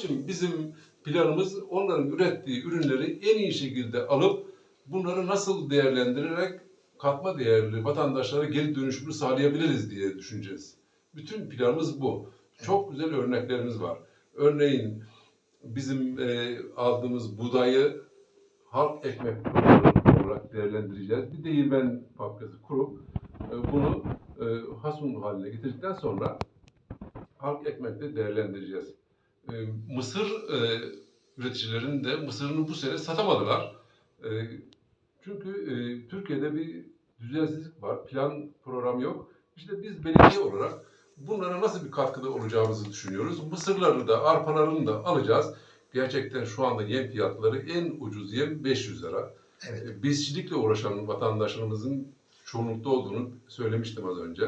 Şimdi bizim planımız onların ürettiği ürünleri en iyi şekilde alıp bunları nasıl değerlendirerek katma değerli vatandaşlara geri dönüşümünü sağlayabiliriz diye düşüneceğiz. Bütün planımız bu. Çok güzel örneklerimiz var. Örneğin bizim e, aldığımız buğdayı halk ekmek olarak değerlendireceğiz. Bir değirmen fabrikası kurup e, bunu e, hasun haline getirdikten sonra halk ekmekte değerlendireceğiz. E, mısır e, üreticilerinin de mısırını bu sene satamadılar. E, çünkü e, Türkiye'de bir düzensizlik var, plan program yok. İşte biz belediye olarak bunlara nasıl bir katkıda olacağımızı düşünüyoruz. Mısırları da, arpalarını da alacağız. Gerçekten şu anda yem fiyatları en ucuz yem 500 lira. Evet. E, Besicilikle uğraşan vatandaşlarımızın çoğunlukta olduğunu söylemiştim az önce.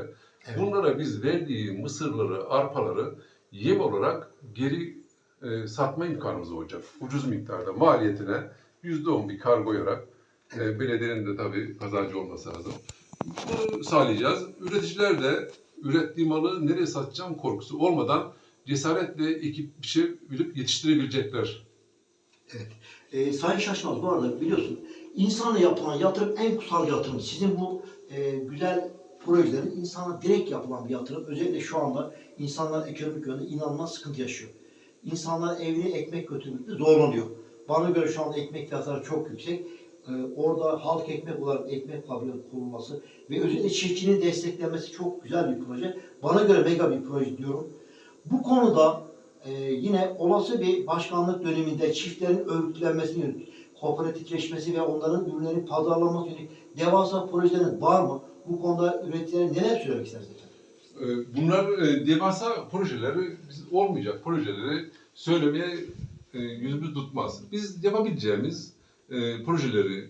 Evet. Bunlara biz verdiği mısırları, arpaları yem olarak geri e, satma imkanımız olacak. Ucuz miktarda maliyetine %10 bir kargoyarak e, belediyenin de tabii kazancı olması lazım. Bunu sağlayacağız. Üreticiler de ürettiği malı nereye satacağım korkusu olmadan cesaretle ekip biçebilip yetiştirebilecekler. Ee, Sayın Şaşmaz bu arada biliyorsun insana yapılan yatırım en kutsal yatırım. Sizin bu e, güzel projelerin insana direkt yapılan bir yatırım. Özellikle şu anda insanlar ekonomik yönde inanılmaz sıkıntı yaşıyor. İnsanlar evine ekmek götürmekte zorlanıyor. Bana göre şu anda ekmek fiyatları çok yüksek. Ee, orada halk ekmek olarak ekmek fabrikası kurulması ve özellikle çiftçinin desteklenmesi çok güzel bir proje. Bana göre mega bir proje diyorum. Bu konuda e, yine olası bir başkanlık döneminde çiftlerin örgütlenmesini yönelik, kooperatifleşmesi ve onların ürünlerin pazarlanması yönelik devasa projelerin var mı? Bu konuda üreticilere neler söylemek istersiniz? Ee, Bunlar e, devasa projeleri, biz olmayacak projeleri söylemeye e, yüzümüz tutmaz. Biz yapabileceğimiz e, projeleri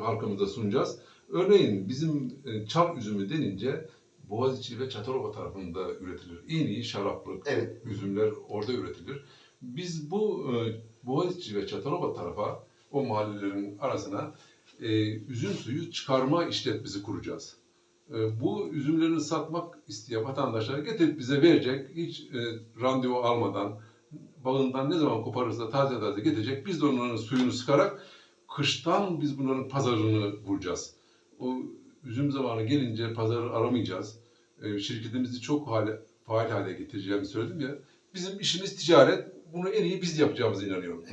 halkımıza sunacağız. Örneğin bizim çam üzümü denince Boğaziçi ve Çatalova tarafında üretilir. En iyi şaraplık Evet. üzümler orada üretilir. Biz bu Boğaziçi ve Çatalova tarafa, o mahallelerin arasına e, üzüm suyu çıkarma işletmesi kuracağız. E, bu üzümlerini satmak isteyen vatandaşlar getirip bize verecek. Hiç e, randevu almadan, bağından ne zaman koparırsa taze taze getirecek. Biz de onların suyunu sıkarak kıştan biz bunların pazarını bulacağız. O üzüm zamanı gelince pazarı aramayacağız. E, şirketimizi çok hale, faal hale getireceğimi söyledim ya. Bizim işimiz ticaret. Bunu en iyi biz yapacağımıza inanıyorum.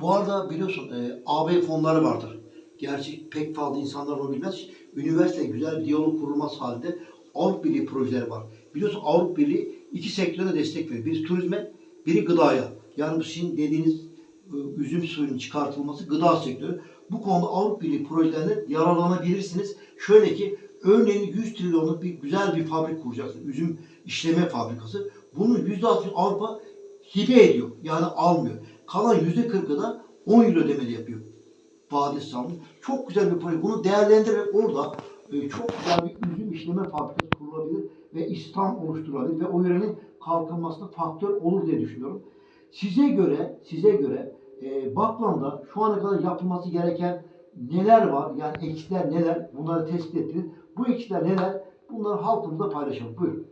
Bu arada biliyorsun e, AB fonları vardır. Gerçi pek fazla insanlar onu bilmez. Üniversite güzel bir diyalog kurulması halinde Avrupa Birliği projeleri var. Biliyorsun Avrupa Birliği iki sektöre destek veriyor. Biri turizme, biri gıdaya. Yani bu sizin dediğiniz e, üzüm suyunun çıkartılması gıda sektörü. Bu konuda Avrupa Birliği projelerine yararlanabilirsiniz. Şöyle ki örneğin 100 trilyonluk bir güzel bir fabrik kuracaksınız. Üzüm işleme fabrikası. Bunun %60 Avrupa hibe ediyor. Yani almıyor. Kalan %40'ı da 10 euro ödemeli yapıyor. Vadesi sağlamıyor. Çok güzel bir proje. Bunu değerlendirerek orada e, çok güzel bir üzüm işleme fabrikası kurulabilir ve İslam oluşturulabilir ve o yörenin kalkınmasına faktör olur diye düşünüyorum. Size göre, size göre e, Baklan'da şu ana kadar yapılması gereken neler var? Yani eksikler neler? Bunları tespit ettiniz. Bu eksikler neler? Bunları halkımızla paylaşalım. Buyurun.